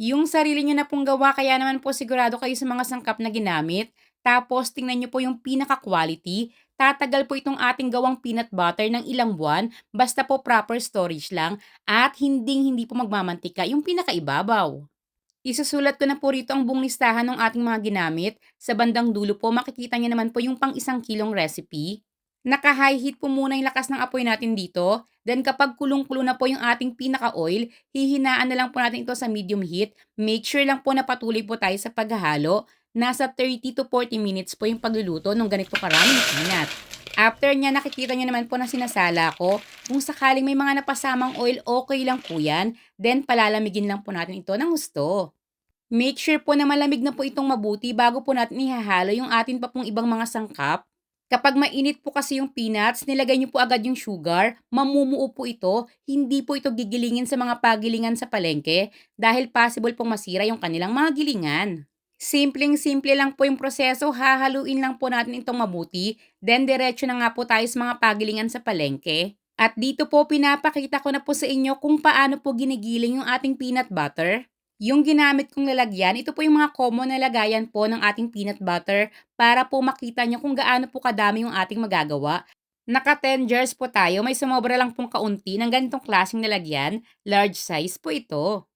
Yung sarili niyo na pong gawa kaya naman po sigurado kayo sa mga sangkap na ginamit. Tapos tingnan niyo po yung pinaka-quality. Tatagal po itong ating gawang peanut butter ng ilang buwan basta po proper storage lang at hinding-hindi po magmamantika yung pinakaibabaw. Isusulat ko na po rito ang buong listahan ng ating mga ginamit. Sa bandang dulo po makikita niyo naman po yung pang isang kilong recipe. Naka-high heat po muna yung lakas ng apoy natin dito. Then kapag kulong-kulo na po yung ating pinaka-oil, hihinaan na lang po natin ito sa medium heat. Make sure lang po na patuloy po tayo sa paghahalo. Nasa 30 to 40 minutes po yung pagluluto ng ganito karaming peanut. After niya, nakikita niyo naman po na sinasala ko. Kung sakaling may mga napasamang oil, okay lang po yan. Then palalamigin lang po natin ito ng gusto. Make sure po na malamig na po itong mabuti bago po natin ihahalo yung atin pa pong ibang mga sangkap. Kapag mainit po kasi yung peanuts, nilagay niyo po agad yung sugar, mamumuo po ito, hindi po ito gigilingin sa mga pagilingan sa palengke dahil possible pong masira yung kanilang mga gilingan. Simpleng-simple lang po yung proseso, hahaluin lang po natin itong mabuti, then diretso na nga po tayo sa mga pagilingan sa palengke. At dito po pinapakita ko na po sa inyo kung paano po ginigiling yung ating peanut butter. Yung ginamit kong lalagyan, ito po yung mga common na lagayan po ng ating peanut butter para po makita nyo kung gaano po kadami yung ating magagawa. Naka 10 jars po tayo, may sumobra lang pong kaunti ng ganitong klaseng nalagyan, large size po ito.